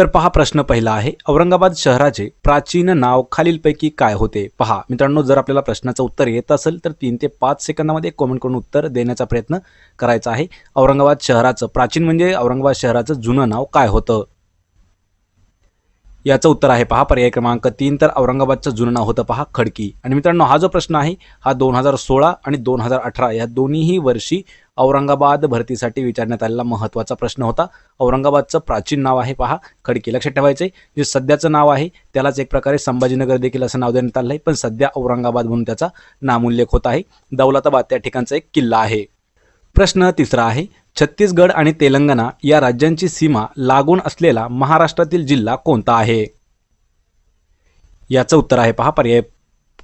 तर पहा प्रश्न पहिला आहे. औरंगाबाद शहराचे प्राचीन नाव खालीलपैकी काय होते? पहा. मित्रांनो जर आपल्याला प्रश्नाचं उत्तर येत असेल तर तीन ते पाच सेकंदामध्ये कॉमेंट करून उत्तर देण्याचा प्रयत्न करायचा आहे. औरंगाबाद शहराचं प्राचीन म्हणजे औरंगाबाद शहराचं जुनं नाव काय होतं? याचं उत्तर आहे पहा पर्याय क्रमांक तीन तर औरंगाबादचं जुनं नाव होतं पहा खडकी. आणि मित्रांनो हा जो प्रश्न आहे हा दोन हजार सोळा आणि दोन हजार अठरा या दोन्हीही वर्षी औरंगाबाद भरतीसाठी विचारण्यात आलेला महत्त्वाचा प्रश्न होता. औरंगाबादचं प्राचीन नाव आहे पहा खडकी. लक्षात ठेवायचं आहे जे सध्याचं नाव आहे त्यालाच एक प्रकारे संभाजीनगर देखील असं नाव देण्यात आलं आहे पण सध्या औरंगाबाद म्हणून त्याचा नामोल्लेख होत आहे. दौलताबाद त्या ठिकाणचा एक किल्ला आहे. प्रश्न तिसरा आहे छत्तीसगड आणि तेलंगणा या राज्यांची सीमा लागून असलेला महाराष्ट्रातील जिल्हा कोणता आहे? याचं उत्तर आहे पहा पर्याय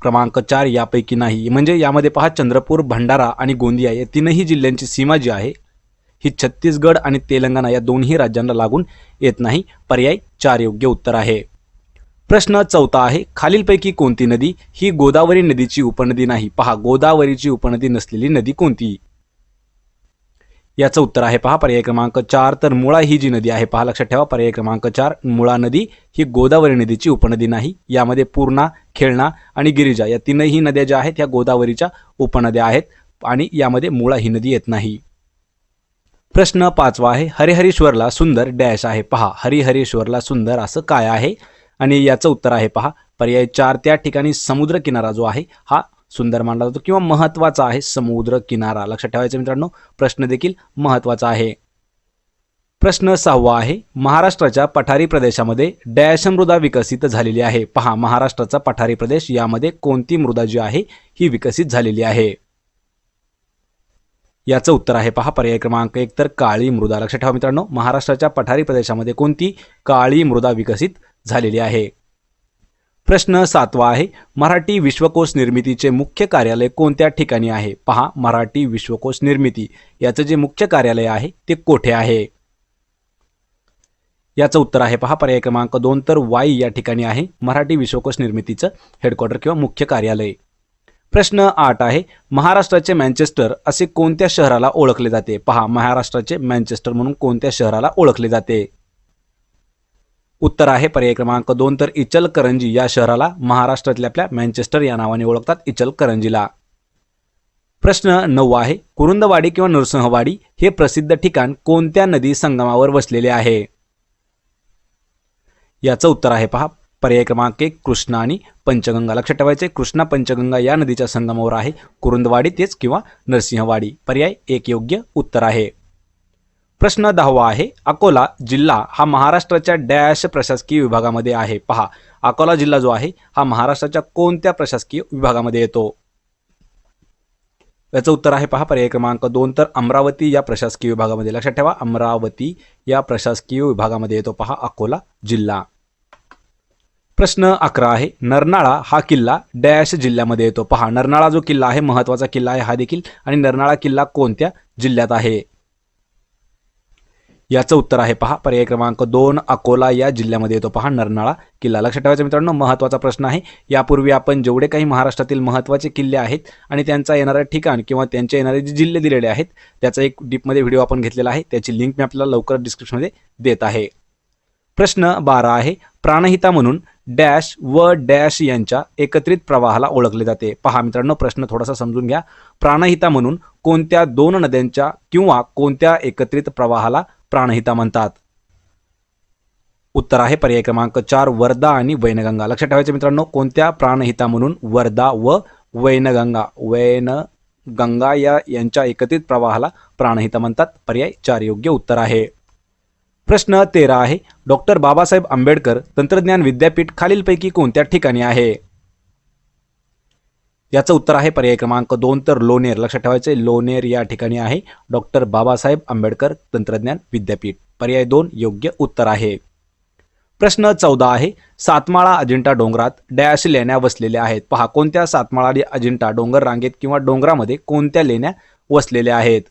क्रमांक चार यापैकी नाही. म्हणजे यामध्ये पहा चंद्रपूर भंडारा आणि गोंदिया या तीनही जिल्ह्यांची सीमा जी आहे ही छत्तीसगड आणि तेलंगणा या दोन्ही राज्यांना लागून येत नाही. पर्याय चार योग्य उत्तर आहे. प्रश्न चौथा आहे खालीलपैकी कोणती नदी ही गोदावरी नदीची उपनदी नाही? पहा गोदावरीची उपनदी नसलेली नदी कोणती? याचं उत्तर आहे पहा पर्याय क्रमांक चार. तर मुळा ही जी नदी आहे पहा लक्षात ठेवा पर्याय क्रमांक चार. मुळा नदी ही गोदावरी नदीची उपनदी नाही यामध्ये पूर्णा खेळणा आणि गिरिजा या तीनही नद्या ज्या आहेत या गोदावरीच्या उपनद्या आहेत आणि यामध्ये मुळा ही नदी येत नाही. प्रश्न पाचवा आहे हरिहरेश्वरला सुंदर डॅश आहे. पहा हरिहरेश्वरला सुंदर असं काय आहे? आणि याचं उत्तर आहे पहा पर्याय चार. त्या ठिकाणी समुद्र किनारा जो आहे हा सुंदर मानला जातो किंवा महत्त्वाचा आहे समुद्र किनारा. लक्षात ठेवायचं मित्रांनो प्रश्न देखील महत्त्वाचा आहे. प्रश्न सहावा आहे महाराष्ट्राच्या पठारी प्रदेशामध्ये डॅश मृदा विकसित झालेली आहे. पहा महाराष्ट्राचा पठारी प्रदेश यामध्ये कोणती मृदा जी आहे ही विकसित झालेली आहे? याचं उत्तर आहे पहा पर्याय क्रमांक एक तर काळी मृदा. लक्षात ठेवा मित्रांनो महाराष्ट्राच्या पठारी प्रदेशामध्ये कोणती काळी मृदा विकसित झालेली आहे? प्रश्न सातवा आहे मराठी विश्वकोश निर्मितीचे मुख्य कार्यालय कोणत्या ठिकाणी आहे? पहा मराठी विश्वकोश निर्मिती. याचं जे मुख्य कार्यालय आहे ते कोठे आहे? याचं उत्तर आहे पहा पर्याय क्रमांक दोन तर वाई या ठिकाणी आहे मराठी विश्वकोश निर्मितीचं हेडक्वार्टर किंवा मुख्य कार्यालय. प्रश्न आठ आहे महाराष्ट्राचे मँचेस्टर असे कोणत्या शहराला ओळखले जाते? पहा महाराष्ट्राचे मँचेस्टर म्हणून कोणत्या शहराला ओळखले जाते? उत्तर आहे पर्याय क्रमांक दोन तर इचलकरंजी या शहराला महाराष्ट्रातल्या आपल्या मँचेस्टर या नावाने ओळखतात इचलकरंजीला. प्रश्न नऊ आहे कुरुंदवाडी किंवा नरसिंहवाडी हे प्रसिद्ध ठिकाण कोणत्या नदी संगमावर वसलेले आहे? याचं उत्तर आहे पहा पर्याय क्रमांक एक कृष्णा आणि पंचगंगा. लक्षात ठेवायचे कृष्णा पंचगंगा या नदीच्या संगमावर आहे कुरुंदवाडी तेच किंवा नरसिंहवाडी पर्याय एक योग्य उत्तर आहे. प्रश्न दहावा आहे. अकोला जिल्हा हा महाराष्ट्राच्या डॅश प्रशासकीय विभागामध्ये आहे. पहा अकोला जिल्हा जो आहे हा महाराष्ट्राच्या कोणत्या प्रशासकीय विभागामध्ये येतो? याचं उत्तर आहे पहा पर्याय क्रमांक दोन. तर अमरावती या प्रशासकीय विभागामध्ये लक्षात ठेवा अमरावती या प्रशासकीय विभागामध्ये येतो. पहा अकोला जिल्हा. प्रश्न अकरा आहे. नरनाळा हा किल्ला डॅश जिल्ह्यामध्ये येतो. पहा नरनाळा जो किल्ला आहे महत्त्वाचा किल्ला आहे हा देखील. आणि नरनाळा किल्ला कोणत्या जिल्ह्यात आहे? याचं उत्तर आहे पहा. पर्याय क्रमांक दोन अकोला या जिल्ह्यामध्ये येतो. पहा नरनाळा किल्ला. लक्षात ठेवायचा मित्रांनो महत्त्वाचा प्रश्न आहे. यापूर्वी आपण जेवढे काही महाराष्ट्रातील महत्त्वाचे किल्ले आहेत आणि त्यांचा येणारं ठिकाण किंवा त्यांचे येणारे जे जिल्हे दिलेले आहेत त्याचा एक डीपमध्ये व्हिडिओ आपण घेतलेला आहे. त्याची लिंक मी आपल्याला लवकर डिस्क्रिप्शनमध्ये देत आहे. प्रश्न बारा आहे. प्राणहिता म्हणून डॅश व डॅश यांच्या एकत्रित प्रवाहाला ओळखले जाते. पहा मित्रांनो प्रश्न थोडासा समजून घ्या. प्राणहिता म्हणून कोणत्या दोन नद्यांच्या किंवा कोणत्या एकत्रित प्रवाहाला प्राणहिता म्हणतात. उत्तर आहे पर्याय क्रमांक चार वर्धा आणि वैनगंगा. लक्षात ठेवायचे मित्रांनो कोणत्या प्राणहिता म्हणून वर्धा व वैनगंगा? वैनगंगा या यांच्या एकत्रित प्रवाहाला प्राणहिता म्हणतात. पर्याय चार योग्य उत्तर आहे. प्रश्न तेरा आहे. डॉक्टर बाबासाहेब आंबेडकर तंत्रज्ञान विद्यापीठ खालीलपैकी कोणत्या ठिकाणी आहे? याचं उत्तर आहे पर्याय क्रमांक दोन तर लोणेर. लक्षात ठेवायचे लोणेर या ठिकाणी आहे. डॉक्टर बाबासाहेब आंबेडकर तंत्रज्ञान विद्यापीठ. पर्याय दोन योग्य उत्तर आहे. प्रश्न चौदा आहे. सातमाळा अजिंठा डोंगरात डॅश लेण्या वसलेल्या आहेत. पहा कोणत्या सातमाळा आणि अजिंठा डोंगर रांगेत किंवा डोंगरामध्ये कोणत्या लेण्या वसलेल्या आहेत?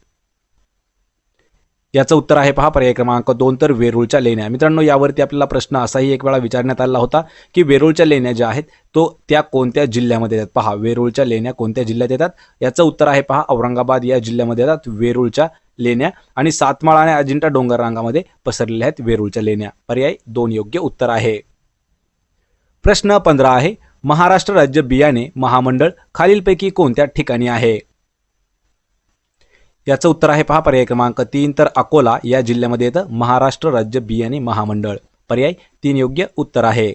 याचं उत्तर आहे पहा पर्याय क्रमांक दोन तर वेरूळच्या लेण्या. मित्रांनो यावरती आपल्याला प्रश्न असाही एक वेळा विचारण्यात आला होता की वेरूळच्या लेण्या ज्या आहेत तो त्या कोणत्या जिल्ह्यामध्ये येतात? पहा वेरूळच्या लेण्या कोणत्या जिल्ह्यात येतात? याचं उत्तर आहे पहा औरंगाबाद या जिल्ह्यामध्ये येतात वेरूळच्या लेण्या आणि सातमाळा आणि अजिंठा डोंगर रांगामध्ये पसरलेल्या आहेत वेरूळच्या लेण्या. पर्याय दोन योग्य उत्तर आहे. प्रश्न पंधरा आहे महाराष्ट्र राज्य बियाणे महामंडळ खालीलपैकी कोणत्या ठिकाणी आहे? याचं उत्तर आहे पहा पर्याय क्रमांक तीन. तर अकोला या जिल्ह्यामध्ये येतं महाराष्ट्र राज्य बियाणे महामंडळ. पर्याय तीन योग्य उत्तर आहे.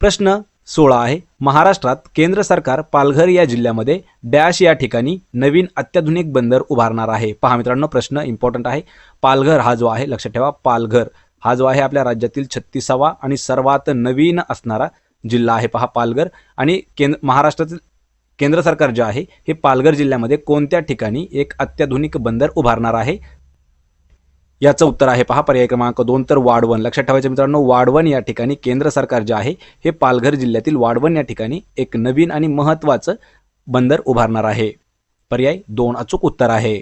प्रश्न सोळा आहे. महाराष्ट्रात केंद्र सरकार पालघर या जिल्ह्यामध्ये डॅश या ठिकाणी नवीन अत्याधुनिक बंदर उभारणार आहे. पहा मित्रांनो प्रश्न इम्पॉर्टंट आहे. पालघर हा जो आहे लक्षात ठेवा पालघर. हा जो आहे आपल्या राज्यातील छत्तीसावा आणि सर्वात नवीन असणारा जिल्हा आहे. पहा पालघर आणि केंद्र महाराष्ट्रातील केंद्र सरकार जे आहे हे पालघर जिल्ह्यामध्ये कोणत्या ठिकाणी एक अत्याधुनिक बंदर उभारणार आहे? याचं उत्तर आहे पहा पर्याय क्रमांक दोन तर वाढवण. लक्षात ठेवायचं मित्रांनो वाढवण या ठिकाणी केंद्र सरकार जे आहे हे पालघर जिल्ह्यातील वाढवण या ठिकाणी एक नवीन आणि महत्त्वाचं बंदर उभारणार आहे. पर्याय दोन अचूक उत्तर आहे.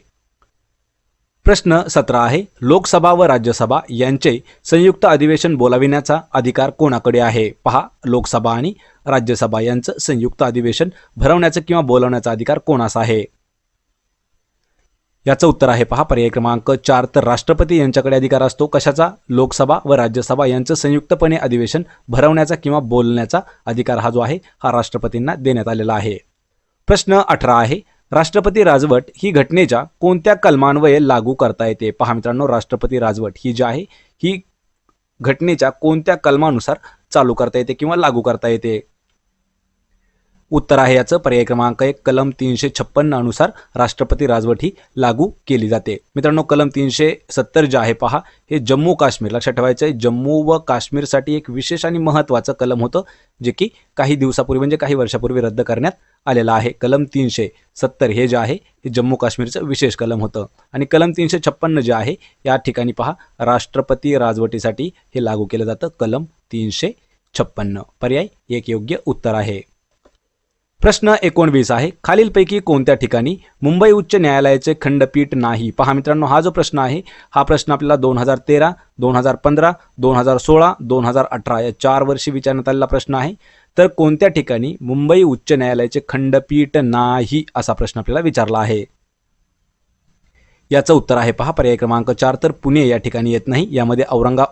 प्रश्न सतरा आहे. लोकसभा व राज्यसभा यांचे संयुक्त अधिवेशन बोलाविण्याचा अधिकार कोणाकडे आहे? पहा लोकसभा आणि राज्यसभा यांचं संयुक्त अधिवेशन भरवण्याचं किंवा बोलावण्याचा अधिकार कोणाचा आहे? याचं उत्तर आहे पहा पर्याय क्रमांक चार. तर राष्ट्रपती यांच्याकडे अधिकार असतो कशाचा? लोकसभा व राज्यसभा यांचं संयुक्तपणे अधिवेशन भरवण्याचा किंवा बोलण्याचा अधिकार हा जो आहे हा राष्ट्रपतींना देण्यात आलेला आहे. प्रश्न अठरा आहे. राष्ट्रपती राजवट ही घटनेच्या कोणत्या कलमान्वये लागू करता येते? पहा मित्रांनो राष्ट्रपती राजवट ही जी आहे ही घटनेच्या कोणत्या कलमानुसार चालू करता येते किंवा लागू करता येते? उत्तर आहे याचं. पर्याय क्रमांक एक कलम तीनशे छप्पन्न अनुसार राष्ट्रपती राजवट ही लागू केली जाते. मित्रांनो कलम तीनशे सत्तर जे आहे पहा हे जम्मू काश्मीर लक्षात ठेवायचं आहे जम्मू व काश्मीरसाठी एक विशेष आणि महत्त्वाचं कलम होतं जे की काही दिवसापूर्वी म्हणजे काही वर्षापूर्वी रद्द करण्यात आलेलं आहे. कलम तीनशे सत्तर हे जे आहे हे जम्मू काश्मीरचं विशेष कलम होतं. आणि कलम तीनशे छप्पन्न जे आहे या ठिकाणी पहा राष्ट्रपती राजवटीसाठी हे लागू केलं जातं. कलम तीनशे छप्पन्न. पर्याय एक योग्य उत्तर आहे. प्रश्न एकोणवीस आहे. खालीलपैकी कोणत्या ठिकाणी मुंबई उच्च न्यायालयाचे खंडपीठ नाही? पहा मित्रांनो हा जो प्रश्न आहे हा प्रश्न आपल्याला दोन हजार तेरा दोन हजार पंधरा दोन हजार सोळा दोन हजार अठरा या चार वर्षी विचारण्यात आलेला प्रश्न आहे. तर कोणत्या ठिकाणी मुंबई उच्च न्यायालयाचे खंडपीठ नाही असा प्रश्न आपल्याला विचारला आहे? याचं उत्तर आहे पहा पर्याय क्रमांक चार तर पुणे या ठिकाणी येत नाही. यामध्ये औरंगा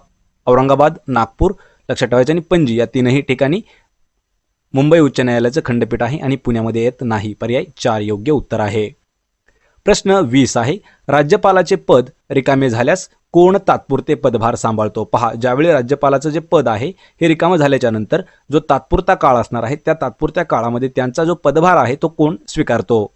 औरंगाबाद नागपूर लक्षात ठेवायचं आणि पणजी या तीनही ठिकाणी मुंबई उच्च न्यायालयाचं खंडपीठ आहे आणि पुण्यामध्ये येत नाही. पर्याय चार योग्य उत्तर आहे. प्रश्न वीस आहे. राज्यपालाचे पद रिकामे झाल्यास कोण तात्पुरते पदभार सांभाळतो? पहा ज्यावेळी राज्यपालाचं जे पद आहे हे रिकामं झाल्याच्यानंतर जो तात्पुरता काळ असणार आहे त्या तात्पुरत्या काळामध्ये त्यांचा जो पदभार आहे तो कोण स्वीकारतो?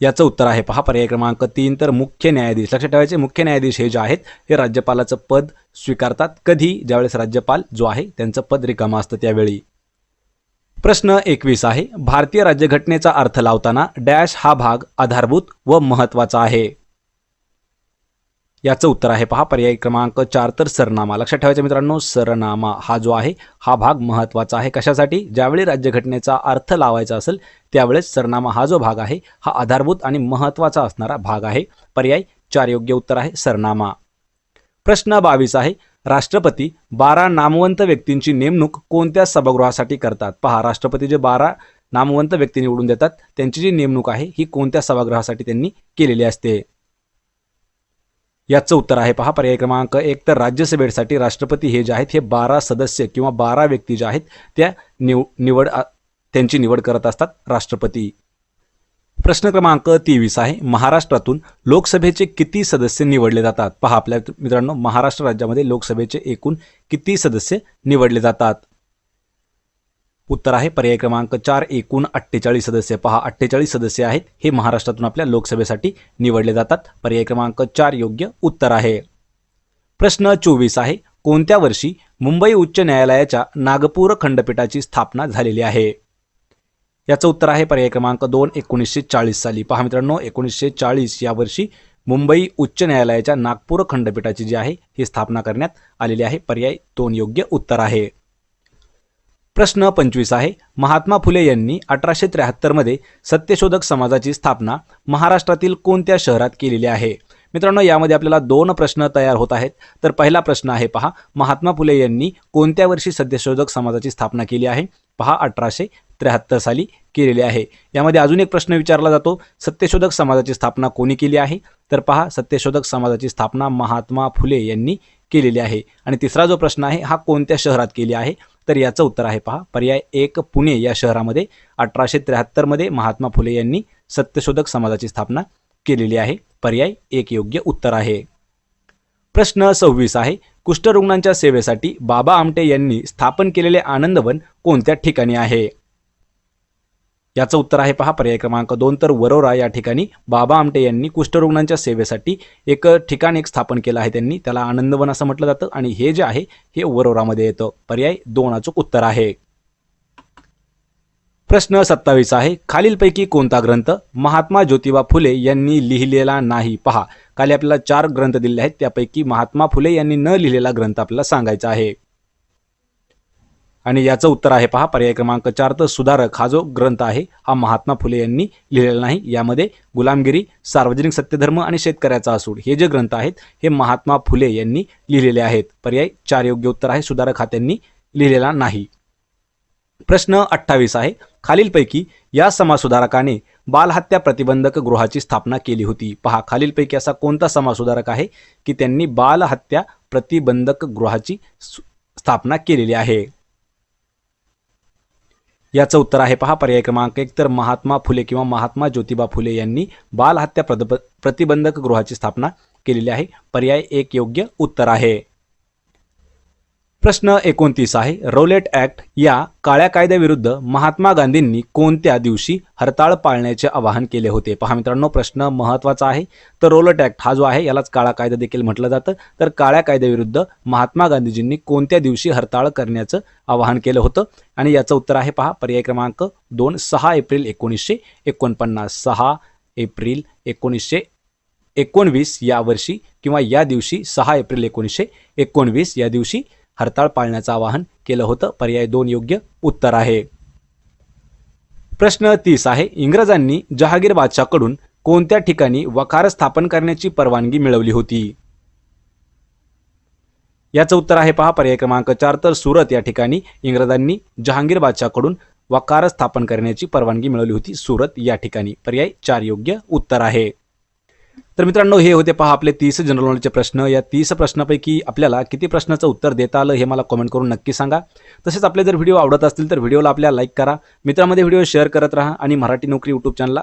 याचं उत्तर आहे. पहा पर्याय क्रमांक तीन. तर मुख्य न्यायाधीश लक्षात ठेवायचे मुख्य न्यायाधीश हे जे आहेत हे राज्यपालाचं पद स्वीकारतात कधी? ज्यावेळेस राज्यपाल जो आहे त्यांचं पद रिकामं असतं त्यावेळी. प्रश्न एकवीस आहे. भारतीय राज्यघटनेचा अर्थ लावताना डॅश हा भाग आधारभूत व महत्त्वाचा आहे. याचं उत्तर आहे पहा पर्याय क्रमांक चार तर सरनामा. लक्षात ठेवायचं मित्रांनो सरनामा हा जो आहे हा भाग महत्त्वाचा आहे. कशासाठी? ज्यावेळी राज्यघटनेचा अर्थ लावायचा असेल त्यावेळेस सरनामा हा जो भाग आहे हा आधारभूत आणि महत्त्वाचा असणारा भाग आहे. पर्याय चार योग्य उत्तर आहे सरनामा. प्रश्न बावीस आहे. राष्ट्रपती बारा नामवंत व्यक्तींची नेमणूक कोणत्या सभागृहासाठी करतात? पहा राष्ट्रपती जे बारा नामवंत व्यक्ती निवडून देतात त्यांची जी नेमणूक आहे ही कोणत्या सभागृहासाठी त्यांनी केलेली असते? याचं उत्तर आहे पहा पर्याय क्रमांक एक. तर राज्यसभेसाठी राष्ट्रपती हे जे आहेत हे बारा सदस्य किंवा बारा व्यक्ती ज्या आहेत त्या निव निवड त्यांची निवड करत असतात राष्ट्रपती. प्रश्न क्रमांक तेवीस आहे. महाराष्ट्रातून लोकसभेचे किती सदस्य निवडले जातात? पहा आपल्या मित्रांनो महाराष्ट्र राज्यामध्ये लोकसभेचे एकूण किती सदस्य निवडले जातात? उत्तर आहे पर्याय क्रमांक चार एकूण अठ्ठेचाळीस सदस्य. पहा अठ्ठेचाळीस सदस्य आहेत हे महाराष्ट्रातून आपल्या लोकसभेसाठी निवडले जातात. पर्याय क्रमांक चार योग्य उत्तर आहे. प्रश्न चोवीस आहे कोणत्या वर्षी मुंबई उच्च न्यायालयाच्या नागपूर खंडपीठाची स्थापना झालेली आहे? याचं उत्तर आहे पर्याय क्रमांक दोन एकोणीसशे चाळीस साली. पहा मित्रांनो एकोणीसशे चाळीस या वर्षी मुंबई उच्च न्यायालयाच्या नागपूर खंडपीठाची जी आहे ही स्थापना करण्यात आलेली आहे. पर्याय दोन योग्य उत्तर आहे. प्रश्न पंचवीस आहे. महात्मा फुले यांनी अठराशे त्र्याहत्तरमध्ये सत्यशोधक समाजाची स्थापना महाराष्ट्रातील कोणत्या शहरात केलेली आहे? मित्रांनो यामध्ये आपल्याला दोन प्रश्न तयार होत आहेत. तर पहिला प्रश्न आहे पहा महात्मा फुले यांनी कोणत्या वर्षी सत्यशोधक समाजाची स्थापना केली आहे? पहा अठराशे त्र्याहत्तर साली केलेली आहे. यामध्ये अजून एक प्रश्न विचारला जातो सत्यशोधक समाजाची स्थापना कोणी केली आहे? तर पहा सत्यशोधक समाजाची स्थापना महात्मा फुले यांनी केलेली आहे. आणि तिसरा जो प्रश्न आहे हा कोणत्या शहरात केली आहे? तर याचं उत्तर आहे पहा पर्याय एक पुणे या शहरामध्ये अठराशे त्र्याहत्तरमध्ये महात्मा फुले यांनी सत्यशोधक समाजाची स्थापना केलेली आहे. पर्याय एक योग्य उत्तर आहे. प्रश्न सव्वीस आहे कुष्ठरुग्णांच्या सेवेसाठी बाबा आमटे यांनी स्थापन केलेले आनंदवन कोणत्या ठिकाणी आहे? याचं उत्तर आहे पहा पर्याय क्रमांक दोन तर वरोरा या ठिकाणी बाबा आमटे यांनी कुष्ठरुग्णांच्या सेवेसाठी एक ठिकाण एक स्थापन केलं आहे त्यांनी. त्याला आनंदवन असं म्हटलं जातं आणि हे जे आहे हे वरोरामध्ये येतं. पर्याय दोन अचूक उत्तर आहे. प्रश्न सत्तावीस आहे. खालीलपैकी कोणता ग्रंथ महात्मा ज्योतिबा फुले यांनी लिहिलेला नाही? पहा खाली आपल्याला चार ग्रंथ दिलेले आहेत. त्यापैकी महात्मा फुले यांनी न लिहिलेला ग्रंथ आपल्याला सांगायचा आहे. आणि याचं उत्तर आहे पहा पर्याय क्रमांक चार तर सुधारक हा जो ग्रंथ आहे हा महात्मा फुले यांनी लिहिलेला नाही. यामध्ये गुलामगिरी सार्वजनिक सत्यधर्म आणि शेतकऱ्याचा असूड हे जे ग्रंथ आहेत हे महात्मा फुले यांनी लिहिलेले आहेत. पर्याय चार योग्य उत्तर आहे सुधारक हा त्यांनी लिहिलेला नाही. प्रश्न अठ्ठावीस आहे. खालीलपैकी या समाजसुधारकाने बालहत्या प्रतिबंधक गृहाची स्थापना केली होती. पहा खालीलपैकी असा कोणता समाजसुधारक आहे की त्यांनी बालहत्या प्रतिबंधक गृहाची सु- स्थापना केलेली आहे? याचं उत्तर आहे पहा पर्याय क्रमांक एक तर महात्मा फुले किंवा महात्मा ज्योतिबा फुले यांनी बालहत्या प्रद- प्रतिबंधक गृहाची स्थापना केलेली आहे. पर्याय एक योग्य उत्तर आहे. प्रश्न एकोणतीस आहे. रोलेट ॲक्ट या काळ्या कायद्याविरुद्ध महात्मा गांधींनी कोणत्या दिवशी हरताळ पाळण्याचे आवाहन केले होते? पहा मित्रांनो प्रश्न महत्त्वाचा आहे. तर रोलेट ॲक्ट हा जो आहे यालाच काळा कायदा देखील म्हटलं जातं. तर काळ्या कायद्याविरुद्ध महात्मा गांधीजींनी कोणत्या दिवशी हरताळ करण्याचं आवाहन केलं होतं? आणि याचं उत्तर आहे पहा पर्याय क्रमांक दोन सहा एप्रिल एकोणीसशे एकोणपन्नास. सहा एप्रिल एकोणीसशे एकोणवीस या वर्षी किंवा या दिवशी सहा एप्रिल एकोणीसशे एकोणवीस या दिवशी हरताळ पाळण्याचं आवाहन केलं होतं. पर्याय दोन योग्य उत्तर आहे. प्रश्न तीस आहे. इंग्रजांनी जहागीर बादशाहकडून कोणत्या ठिकाणी वकार स्थापन करण्याची परवानगी मिळवली होती? याचं उत्तर आहे पहा. पर्याय क्रमांक चार. तर सुरत या ठिकाणी इंग्रजांनी जहांगीर बादशाहकडून वकार स्थापन करण्याची परवानगी मिळवली होती. सुरत या ठिकाणी पर्याय चार योग्य उत्तर आहे. तर मित्रांनो हे होते पहा आपले तीस जनरल नॉलेजचे प्रश्न. या तीस प्रश्नापैकी आपल्याला किती प्रश्नाचं उत्तर देता आलं हे मला कमेंट करून नक्की सांगा. तसेच आपले जर व्हिडिओ आवडत असतील तर व्हिडिओला आपल्या लाईक करा. मित्रांमध्ये व्हिडिओ शेअर करत राहा आणि मराठी नोकरी यूट्यूब चॅनलला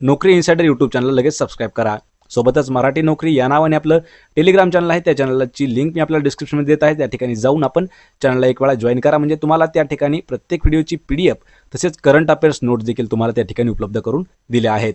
नोकरी इन्सायडर यूट्यूब चॅनलला लगेच सबस्क्राईब करा. सोबतच मराठी नोकरी या नावाने आपलं टेलिग्राम चॅनल आहे. त्या चॅनलची लिंक मी आपल्याला डिस्क्रिप्शनमध्ये देत आहे. त्या ठिकाणी जाऊन आपण चॅनलला एक वेळा जॉईन करा. म्हणजे तुम्हाला त्या ठिकाणी प्रत्येक व्हिडिओची पी डी एफ तसेच करंट अफेअर्स नोट्स देखील तुम्हाला त्या ठिकाणी उपलब्ध करून दिल्या आहेत.